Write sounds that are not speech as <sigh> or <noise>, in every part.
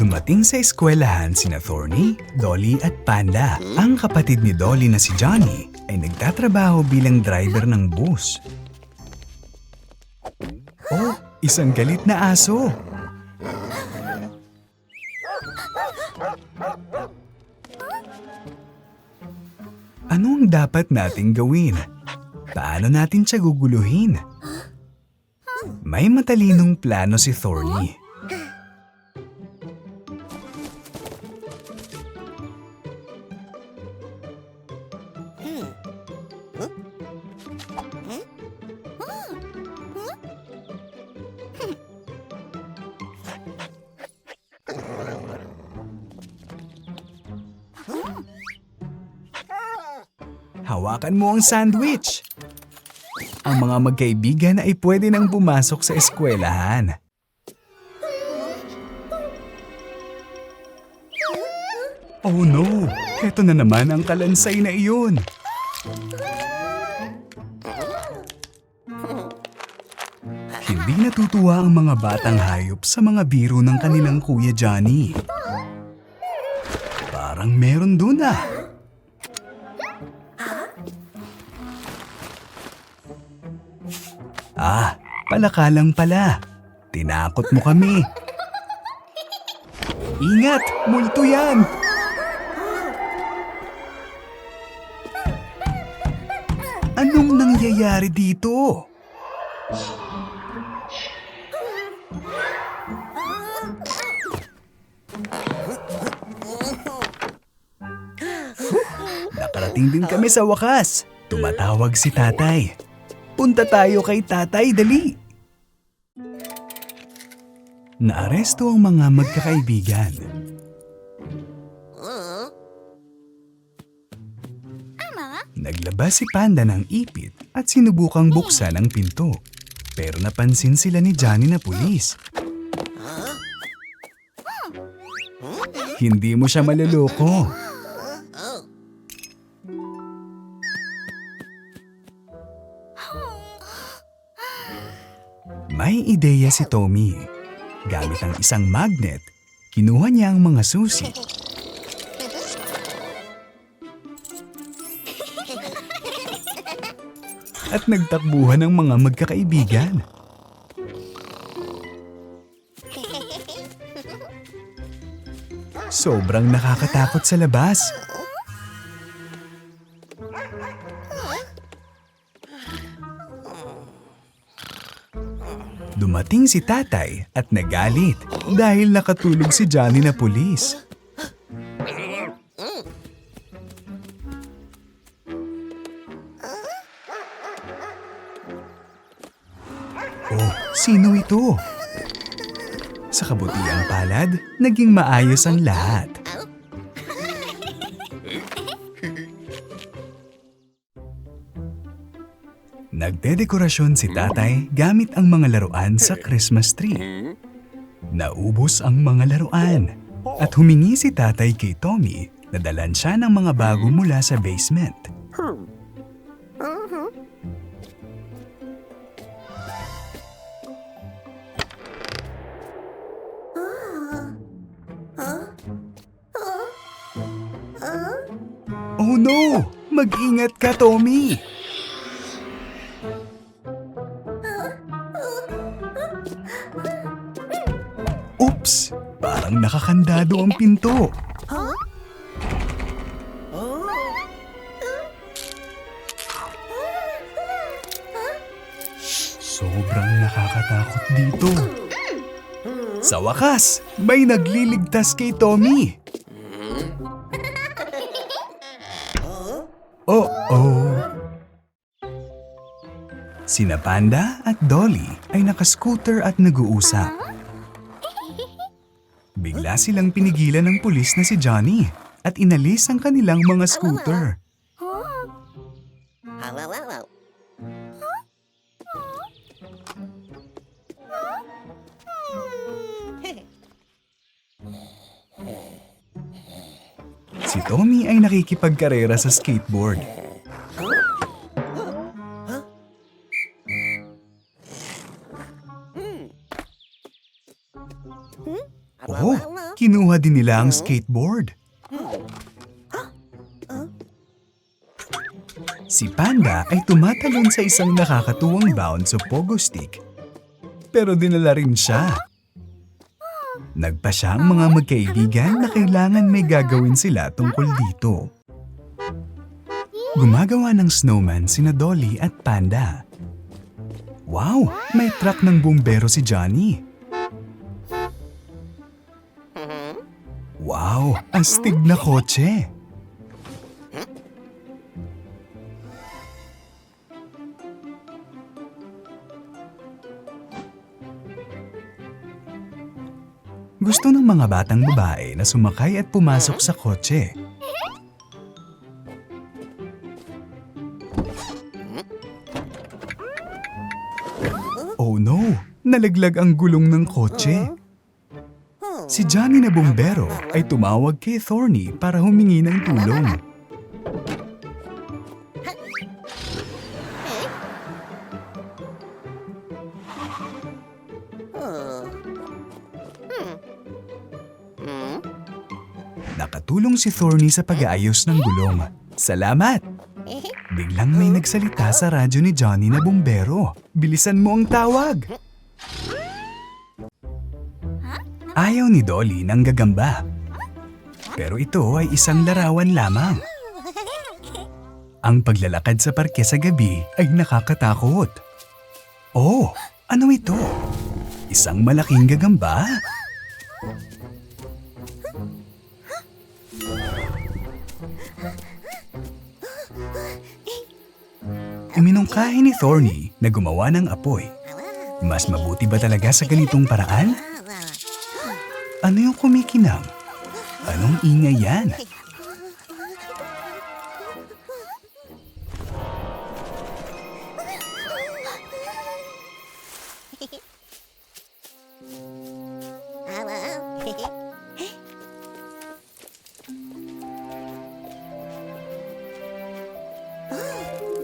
Dumating sa eskwelahan sina Thorny, Dolly at Panda. Ang kapatid ni Dolly na si Johnny ay nagtatrabaho bilang driver ng bus. Oh, isang galit na aso. Ano ang dapat nating gawin? Paano natin siya guguluhin? May matalinong plano si Thorny. Hawakan mo ang sandwich. Ang mga magkaibigan ay pwede nang pumasok sa eskwelahan. Oh no! Ito na naman ang kalansay na iyon. Hindi natutuwa ang mga batang hayop sa mga biro ng kanilang kuya Johnny. Parang meron dun ah. Ah, palaka lang pala. Tinakot mo kami. Ingat! Multo yan! Anong nangyayari dito? Nakarating din kami sa wakas. Tumatawag si tatay. Punta tayo kay tatay, dali. Naaresto ang mga magkakaibigan. Naglabas si Panda ng ipit at sinubukang buksan ang pinto. Pero napansin sila ni Johnny na pulis. Hindi mo siya maluloko. May ideya si Tommy. Gamit ang isang magnet, kinuha niya ang mga susi. At nagtakbuhan ng mga magkakaibigan. Sobrang nakakatakot sa labas. Dumating si tatay at nagalit dahil nakatulog si Johnny na pulis. Oh, sino ito? Sa kabutiang palad, naging maayos ang lahat. Nagdedekorasyon si tatay gamit ang mga laruan sa Christmas tree. Naubos ang mga laruan at humingi si tatay kay Tommy na dalan siya ng mga bago mula sa basement. Oh no! Mag-ingat ka, Tommy! Parang nakakandado ang pinto. Sobrang nakakatakot dito. Sa wakas, may nagliligtas kay Tommy. Oh-oh. Sina Panda at Dolly ay nakascooter at nag-uusap. Bigla silang pinigilan ng pulis na si Johnny at inalis ang kanilang mga scooter. Si Tommy ay nakikipagkarera sa skateboard. Oh, kinuha din nila ang skateboard. Si Panda ay tumatalon sa isang nakakatuwang bound sa pogo stick. Pero dinala rin siya. Nagpa siya ang mga magkaibigan na kailangan may gagawin sila tungkol dito. Gumagawa ng snowman sina Dolly at Panda. Wow! May truck ng bumbero si Johnny. Astig na kotse! Gusto ng mga batang babae na sumakay at pumasok sa kotse. Oh no! Nalaglag ang gulong ng kotse. Si Johnny na bumbero ay tumawag kay Thorny para humingi ng tulong. Nakatulong si Thorny sa pag-aayos ng gulong. Salamat! Biglang may nagsalita sa radyo ni Johnny na bumbero. Bilisan mo ang tawag! Ayaw ni Dolly ng gagamba. Pero ito ay isang larawan lamang. Ang paglalakad sa parke sa gabi ay nakakatakot. Oh, ano ito? Isang malaking gagamba? Uminungkahi ni Thorny na gumawa ng apoy. Mas mabuti ba talaga sa ganitong paraan? Ano yung kumikinang? Anong ingay yan?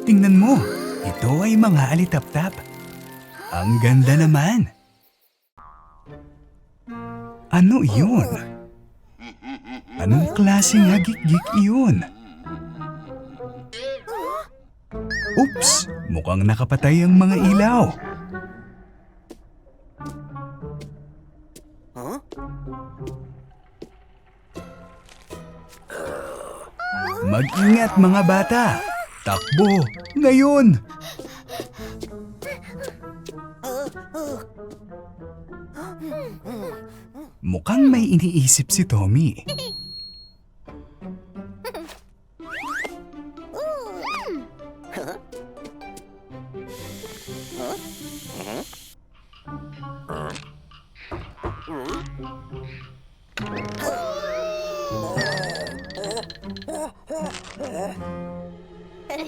Tingnan mo, ito ay mga alitaptap. Ang ganda naman. Ano iyon? Anong klaseng hagik-gik iyon? Oops! Mukhang nakapatay ang mga ilaw. Mag-ingat mga bata! Takbo! Ngayon! Mukhang may iniisip si Tommy.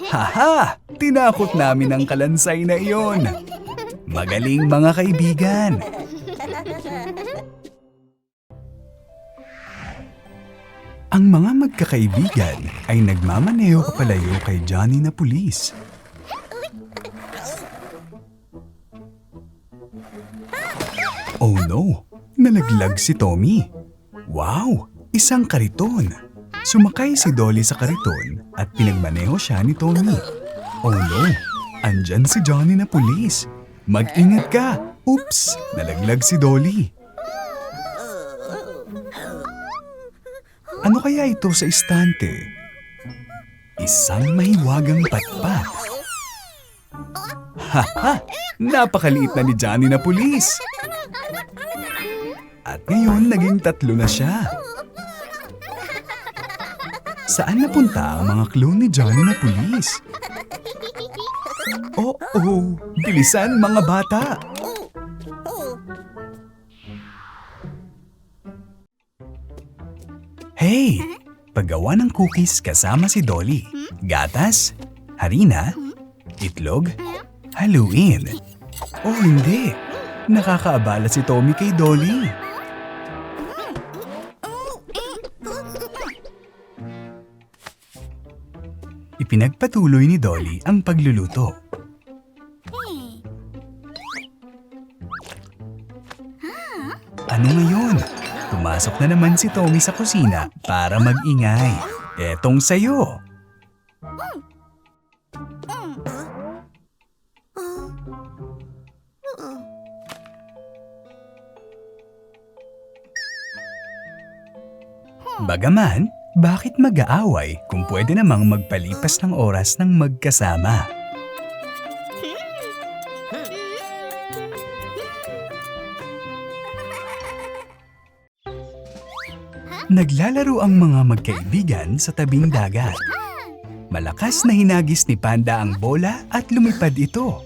Haha! Tinakot namin ang kalansay na iyon. Magaling mga kaibigan. Ang mga magkakaibigan ay nagmamaneho kapalayo kay Johnny na pulis. Oh no! Nalaglag si Tommy. Wow! Isang kariton. Sumakay si Dolly sa kariton at pinagmaneho siya ni Tommy. Oh no! Andyan si Johnny na pulis. Mag-ingat ka! Oops! Nalaglag si Dolly. Ano kaya ito sa istante? Isang mahiwagang patpat. Haha! Napakaliit na ni Johnny na pulis. At ngayon, naging tatlo na siya. Saan napunta ang mga clue ni Johnny na pulis? Oh, oh, bilisan mga bata! Hey! Paggawa ng cookies kasama si Dolly. Gatas, harina, itlog, haluin. Oh, hindi. Nakakaabala si Tommy kay Dolly. Ipinagpatuloy ni Dolly ang pagluluto. Ano ngayon? Pumasok na naman si Tommy sa kusina para mag-ingay. Etong sayo. Bagaman, bakit mag-aaway kung pwede namang magpalipas ng oras ng magkasama? Naglalaro ang mga magkaibigan sa tabing dagat. Malakas na hinagis ni Panda ang bola at lumipad ito.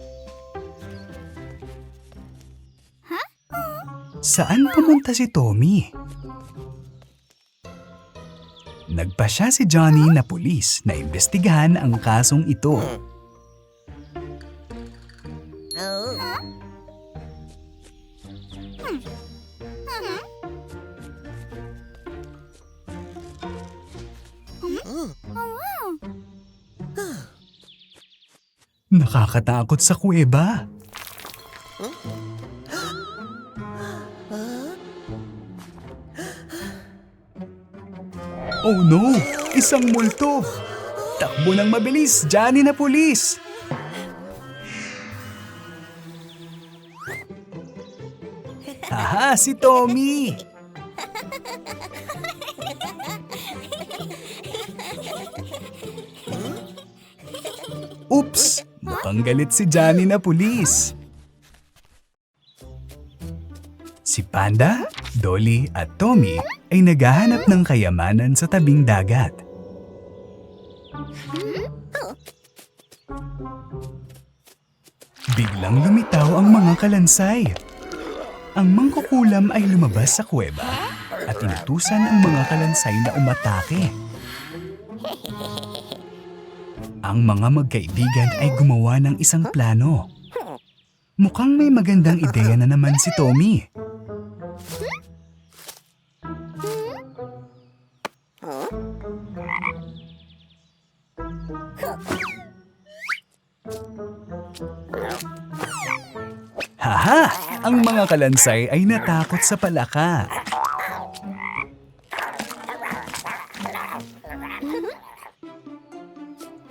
Saan pumunta si Tommy? Nagpa siya si Johnny na pulis na imbestigahan ang kasong ito. Nakakatakot sa kuweba. Oh no! Isang multo! Takbo ng mabilis, Johnny na pulis! Haha, si Tommy! Oops! Mukhang galit si Johnny na pulis. Si Panda, Dolly at Tommy ay naghahanap ng kayamanan sa tabing dagat. Biglang lumitaw ang mga kalansay. Ang mangkukulam ay lumabas sa kuweba at inutusan ang mga kalansay na umatake. Ang mga magkaibigan ay gumawa ng isang plano. Mukhang may magandang ideya na naman si Tommy. Haha! Ang mga kalansay ay natakot sa palaka.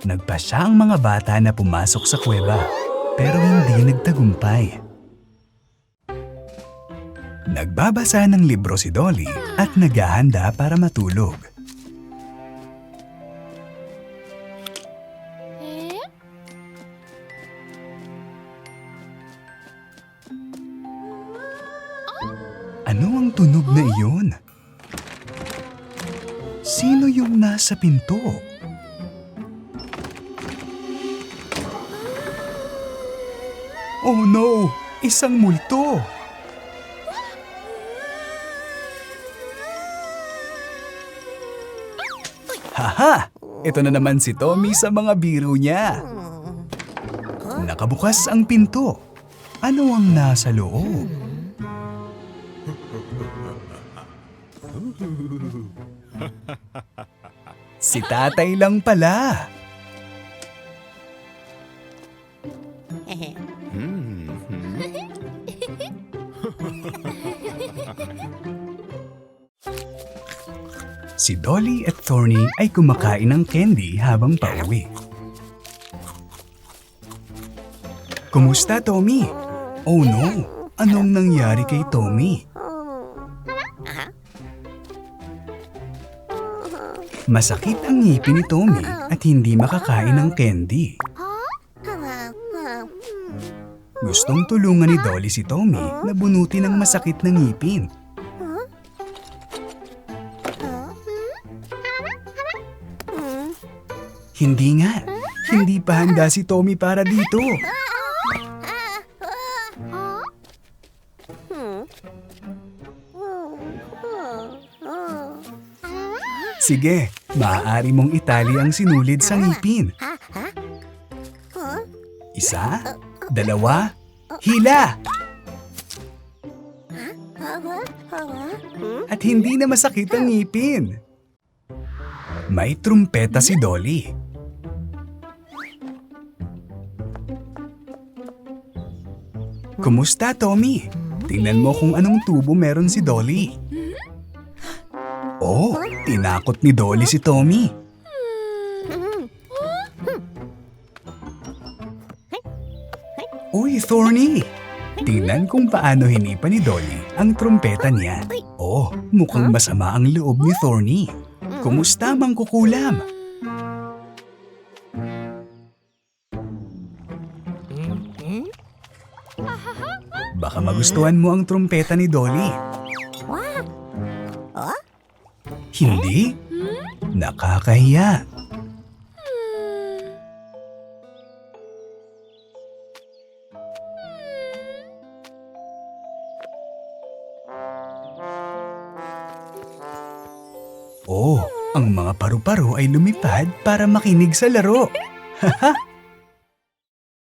Nagpasya ang mga bata na pumasok sa kuweba, pero hindi nagtagumpay. Nagbabasa ng libro si Dolly at naghahanda para matulog. Ano ang tunog na iyon? Sino yung nasa pinto? Oh no! Isang multo! Haha! Ito na naman si Tommy sa mga biro niya. Nakabukas ang pinto. Ano ang nasa loob? Si tatay lang pala. Si Dolly at Thorny ay kumakain ng candy habang pauwi. Kumusta, Tommy? Oh no! Anong nangyari kay Tommy? Masakit ang ngipin ni Tommy at hindi makakain ng candy. Gustong tulungan ni Dolly si Tommy na bunutin ang masakit na ngipin. Hindi nga. Hindi pa handa si Tommy para dito. Sige, maaari mong itali ang sinulid sa ngipin. Isa, dalawa, hila! At hindi na masakit ang ngipin. May trumpeta si Dolly. Kumusta, Tommy? Tingnan mo kung anong tubo meron si Dolly. Oh, tinakot ni Dolly si Tommy. Uy, Thorny! Tingnan kung paano hinipa ni Dolly ang trumpeta niya. Oh, mukhang masama ang loob ni Thorny. Kumusta mang kukulam? Baka magustuhan mo ang trumpeta ni Dolly. Hindi? Nakakahiya. Oh, ang mga paru-paro ay lumipad para makinig sa laro. Haha, <laughs>